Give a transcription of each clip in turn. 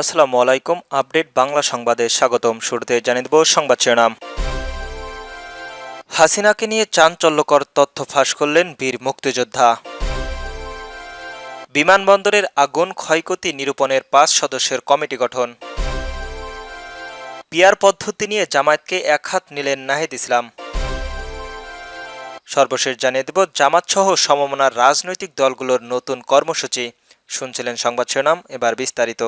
আসসালামু আলাইকুম, আপডেট বাংলা সংবাদে স্বাগতম। শুরুতে জানিয়ে দেব সংবাদ শিরোনাম। হাসিনাকে নিয়ে চাঞ্চল্যকর তথ্য ফাঁস করলেন বীর মুক্তিযোদ্ধা। বিমানবন্দরের আগুন, ক্ষয়ক্ষতি নিরূপণের পাঁচ সদস্যের কমিটি গঠন। পিয়ার পদ্ধতি নিয়ে জামায়াতকে একহাত নিলেন নাহিদ ইসলাম। সর্বশেষ জানিয়ে দেব জামাতসহ সমমনার রাজনৈতিক দলগুলোর নতুন কর্মসূচি। শুনছিলেন সংবাদ শিরোনাম, এবার বিস্তারিত।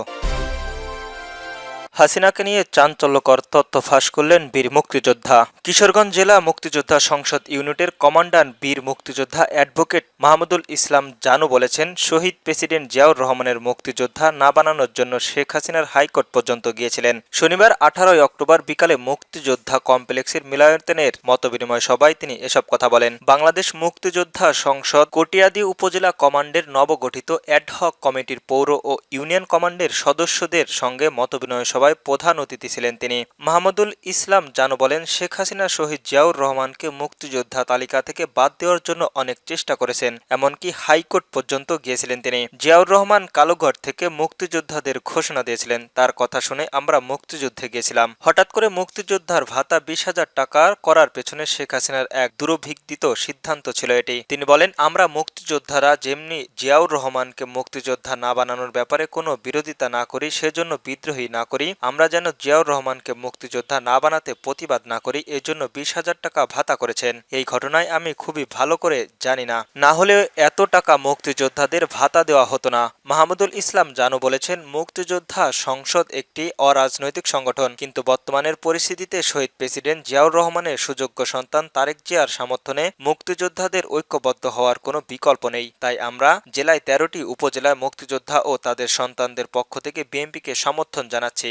হাসিনাকে নিয়ে চাঞ্চল্যকর তথ্য ফাঁস করলেন বীর মুক্তিযোদ্ধা। কিশোরগঞ্জ জেলা মুক্তিযোদ্ধা সংসদ ইউনিটের কমান্ডার বীর মুক্তিযোদ্ধা অ্যাডভোকেট মাহমুদুল ইসলাম জানু বলেছেন, শহীদ প্রেসিডেন্ট জিয়াউর রহমানের মুক্তিযোদ্ধা না বানানোর জন্য শেখ হাসিনার হাইকোর্ট পর্যন্ত গিয়েছিলেন। শনিবার আঠারোই অক্টোবর বিকালে মুক্তিযোদ্ধা কমপ্লেক্সের মিলায়তনের মতবিনিময় সভায় তিনি এসব কথা বলেন। বাংলাদেশ মুক্তিযোদ্ধা সংসদ কটিয়াদি উপজেলা কমান্ডের নবগঠিত অ্যাডহক কমিটির পৌর ও ইউনিয়ন কমান্ডের সদস্যদের সঙ্গে মতবিনিময় সভায় প্রধান অতিথি ছিলেন তিনি। মাহমুদুল ইসলাম জানু বলেন, শেখ হাসিনা শহীদ জিয়াউর রহমানকে মুক্তিযোদ্ধা তালিকা থেকে বাদ দেওয়ার জন্য অনেক চেষ্টা করেছেন, এমনকি হাইকোর্ট পর্যন্ত গিয়েছিলেন তিনি। জিয়াউর রহমান কালোঘর থেকে মুক্তিযোদ্ধাদের ঘোষণা দিয়েছিলেন। তার কথা শুনে আমরা মুক্তিযুদ্ধে গিয়েছিলাম। হঠাৎ করে মুক্তিযোদ্ধার ভাতা বিশ হাজার টাকা করার পেছনে শেখ হাসিনার এক দুরভিজ্ঞিত সিদ্ধান্ত ছিল এটি। তিনি বলেন, আমরা মুক্তিযোদ্ধারা যেমনি জিয়াউর রহমানকে মুক্তিযোদ্ধা না বানানোর ব্যাপারে কোনো বিরোধিতা না করি, সেজন্য বিদ্রোহী না করি আমরা যেন জিয়াউর রহমানকে মুক্তিযোদ্ধা না বানাতে প্রতিবাদ না করি, এজন্য বিশ হাজার টাকা ভাতা করেছেন। এই ঘটনায় আমি খুবই ভালো করে জানি না। না হলে এত টাকা মুক্তিযোদ্ধাদের ভাতা দেওয়া হতো না। মাহমুদুল ইসলাম জানু বলেছেন, মুক্তিযোদ্ধা সংসদ একটি অরাজনৈতিক সংগঠন। কিন্তু বর্তমানের পরিস্থিতিতে শহীদ প্রেসিডেন্ট জিয়াউর রহমানের সুযোগ্য সন্তান তারেক জিয়ার সমর্থনে মুক্তিযোদ্ধাদের ঐক্যবদ্ধ হওয়ার কোনো বিকল্প নেই। তাই আমরা জেলায় তেরোটি উপজেলায় মুক্তিযোদ্ধা ও তাদের সন্তানদের পক্ষ থেকে বিএনপিকে সমর্থন জানাচ্ছি।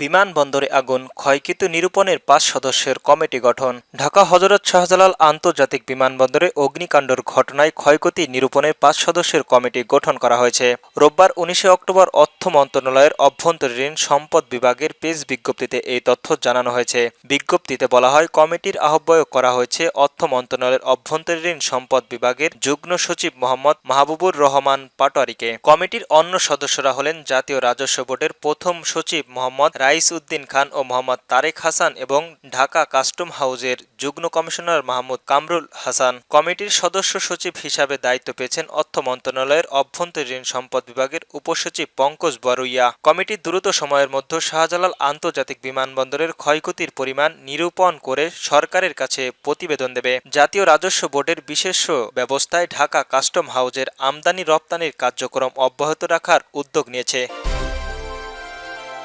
বিমানবন্দরে আগুন ক্ষয়ক্ষতি নিরূপণের পাঁচ সদস্যের কমিটি গঠন। ঢাকা হজরত শাহজালাল আন্তর্জাতিক বিমানবন্দরে অগ্নিকাণ্ডের ঘটনায় ক্ষয়ক্ষতি নিরূপণের পাঁচ সদস্যের কমিটি গঠন করা হয়েছে। রোববার উনিশে অক্টোবর অর্থ মন্ত্রণালয়ের অভ্যন্তরীণ সম্পদ বিভাগের পেজ বিজ্ঞপ্তিতে এই তথ্য জানানো হয়েছে। বিজ্ঞপ্তিতে বলা হয়, কমিটির আহ্বায়ক করা হয়েছে অর্থ মন্ত্রণালয়ের অভ্যন্তরীণ সম্পদ বিভাগের যুগ্ম সচিব মোহাম্মদ মাহবুবুর রহমান পাটোয়ারিকে। কমিটির অন্য সদস্যরা হলেন জাতীয় রাজস্ব বোর্ডের প্রথম সচিব মোহাম্মদ রাইস উদ্দিন খান ও মোহাম্মদ তারেক হাসান এবং ঢাকা কাস্টম হাউজের যুগ্ম কমিশনার মাহমুদ কামরুল হাসান কমিটির সদস্য সচিব হিসাবে দায়িত্ব পেয়েছেন অর্থ মন্ত্রণালয়ের অভ্যন্তরীণ সম্পদ বিভাগের উপসচিব পঙ্কজ বরুইয়া। কমিটি দ্রুত সময়ের মধ্যে শাহজালাল আন্তর্জাতিক বিমানবন্দরের ক্ষয়ক্ষতির পরিমাণ নিরূপণ করে সরকারের কাছে প্রতিবেদন দেবে। জাতীয় রাজস্ব বোর্ডের বিশেষ ব্যবস্থায় ঢাকা কাস্টম হাউজের আমদানি রপ্তানির কার্যক্রম অব্যাহত রাখার উদ্যোগ নিয়েছে।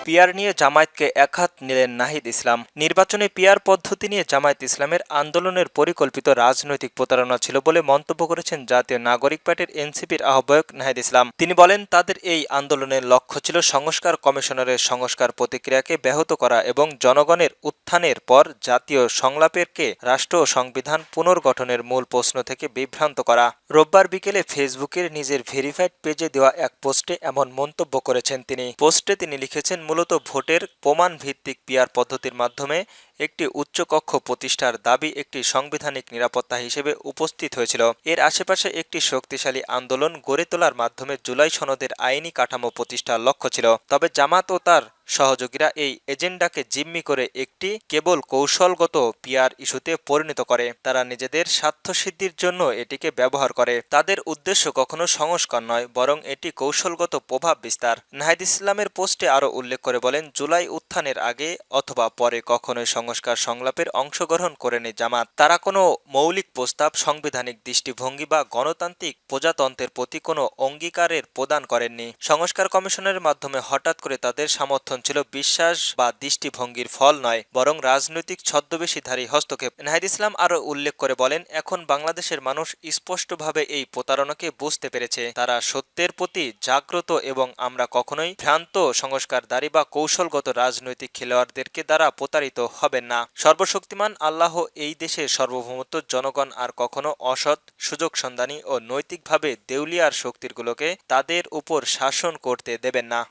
পিয়ার নিয়ে জামায়াতকে একহাত নিলেন নাহিদ ইসলাম। নির্বাচনে পিয়ার পদ্ধতি নিয়ে জামায়াত ইসলামের আন্দোলনের পরিকল্পিত রাজনৈতিক প্রতারণা ছিল বলে মন্তব্য করেছেন জাতীয় নাগরিক পার্টির এনসিপির আহ্বায়ক নাহিদ ইসলাম। তিনি বলেন, তাদের এই আন্দোলনের লক্ষ্য ছিল সংস্কার কমিশনারের সংস্কার প্রতিক্রিয়াকে ব্যাহত করা এবং জনগণের উত্থানের পর জাতীয় সংলাপেরকে রাষ্ট্র ও সংবিধান পুনর্গঠনের মূল প্রশ্ন থেকে বিভ্রান্ত করা। রোববার বিকেলে ফেসবুকের নিজের ভেরিফাইড পেজে দেওয়া এক পোস্টে এমন মন্তব্য করেছেন তিনি। পোস্টে তিনি লিখেছেন মূলত ভোটের প্রমাণ ভিত্তিক পিয়ার পদ্ধতির মাধ্যমে একটি উচ্চকক্ষ প্রতিষ্ঠার দাবি একটি সাংবিধানিক নিরাপত্তা হিসেবে উপস্থিত হয়েছিল। এর আশেপাশে একটি শক্তিশালী আন্দোলন গড়ে তোলার মাধ্যমে জুলাই সনদের আইনি কাঠামো প্রতিষ্ঠার লক্ষ্য ছিল। তবে জামাত ও তার সহযোগীরা এই এজেন্ডাকে জিম্মি করে একটি কেবল কৌশলগত পিয়ার ইস্যুতে পরিণত করে। তারা নিজেদের স্বার্থসিদ্ধির জন্য এটিকে ব্যবহার করে। তাদের উদ্দেশ্য কখনো সংস্কার নয়, বরং এটি কৌশলগত প্রভাব বিস্তার। নাহিদ ইসলামের পোস্টে আরও উল্লেখ করে বলেন, জুলাই উত্থানের আগে অথবা পরে কখনোই সংস্কার সংলাপের অংশগ্রহণ করেনি জামাত। তারা কোনো মৌলিক প্রস্তাব, সাংবিধানিক দৃষ্টিভঙ্গি বা গণতান্ত্রিক প্রজাতন্ত্রের প্রতি কোনো অঙ্গীকারের প্রদান করেননি সংস্কার কমিশনের মাধ্যমে হঠাৎ করে তাদের সমর্থন ছিল বিশ্বাস বা দৃষ্টিভঙ্গির ফল নয়, বরং রাজনৈতিক ছদ্মবেশীধারী হস্তক্ষেপ। নাহিদ ইসলাম আরও উল্লেখ করে বলেন, এখন বাংলাদেশের মানুষ স্পষ্টভাবে এই প্রতারণাকে বুঝতে পেরেছে। তারা সত্যের প্রতি জাগ্রত এবং আমরা কখনোই ভ্রান্ত সংস্কারদারী বা কৌশলগত রাজনৈতিক খেলোয়াড়দেরকে দ্বারা প্রতারিত হবেন না। সর্বশক্তিমান আল্লাহ এই দেশের সর্বভৌমত্ব, জনগণ আর কখনো অসৎ, সুযোগ সন্ধানী ও নৈতিকভাবে দেউলিয়ার শক্তিগুলোকে তাদের উপর শাসন করতে দেবেন না।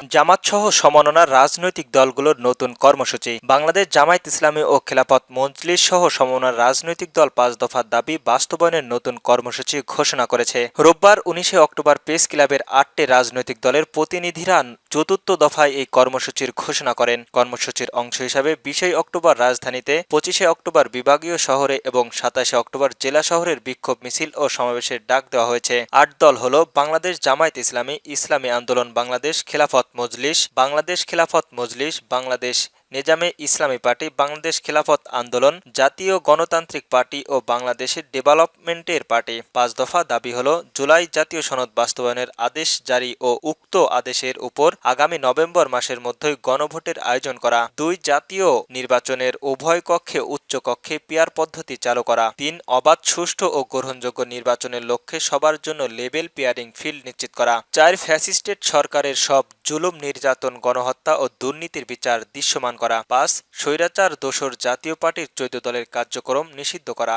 জামাত সহ সমন্বনার রাজনৈতিক দলগুলোর নতুন কর্মসূচি। বাংলাদেশ জামায়াত ইসলামী ও খেলাফত মজলিস সহ সমন্বনার রাজনৈতিক দল পাঁচ দফার দাবি বাস্তবায়নের নতুন কর্মসূচি ঘোষণা করেছে। রোববার উনিশে অক্টোবর প্রেস ক্লাবের আটটি রাজনৈতিক দলের প্রতিনিধিরা চতুর্থ দফায় এই কর্মসূচির ঘোষণা করেন। কর্মসূচির অংশ হিসাবে বিশে অক্টোবর রাজধানীতে, পঁচিশে অক্টোবর বিভাগীয় শহরে এবং সাতাশে অক্টোবর জেলা শহরের বিক্ষোভ মিছিল ও সমাবেশের ডাক দেওয়া হয়েছে। আট দল হল বাংলাদেশ জামায়াত ইসলামী ইসলামী আন্দোলন বাংলাদেশ, খেলাফত মজলিস, বাংলাদেশ খিলাফত মজলিস, বাংলাদেশ নিজামে ইসলামী পার্টি, বাংলাদেশ খিলাফত আন্দোলন, জাতীয় গণতান্ত্রিক পার্টি ও বাংলাদেশের ডেভেলপমেন্টের পার্টি। পাঁচ দফা দাবি হল, জুলাই জাতীয় সনদ বাস্তবায়নের আদেশ জারি ও উক্ত আদেশের উপর আগামী নভেম্বর মাসের মধ্যেই গণভোটের আয়োজন করা, দুই জাতীয় নির্বাচনের উভয় কক্ষে উচ্চ কক্ষে পিয়ার পদ্ধতি চালু করা, তিন অবাধ, সুষ্ঠু ও গ্রহণযোগ্য নির্বাচনের লক্ষ্যে সবার জন্য লেভেল পিয়ারিং ফিল্ড নিশ্চিত করা, চার ফ্যাসিস্টেট সরকারের সব জুলুম, নির্যাতন, গণহত্যা ও দুর্নীতির বিচার দৃশ্যমান করা। পাঁচ, স্বৈরাচার দোষর জাতীয় পার্টির চৌদ্দ দলের কার্যক্রম নিষিদ্ধ করা।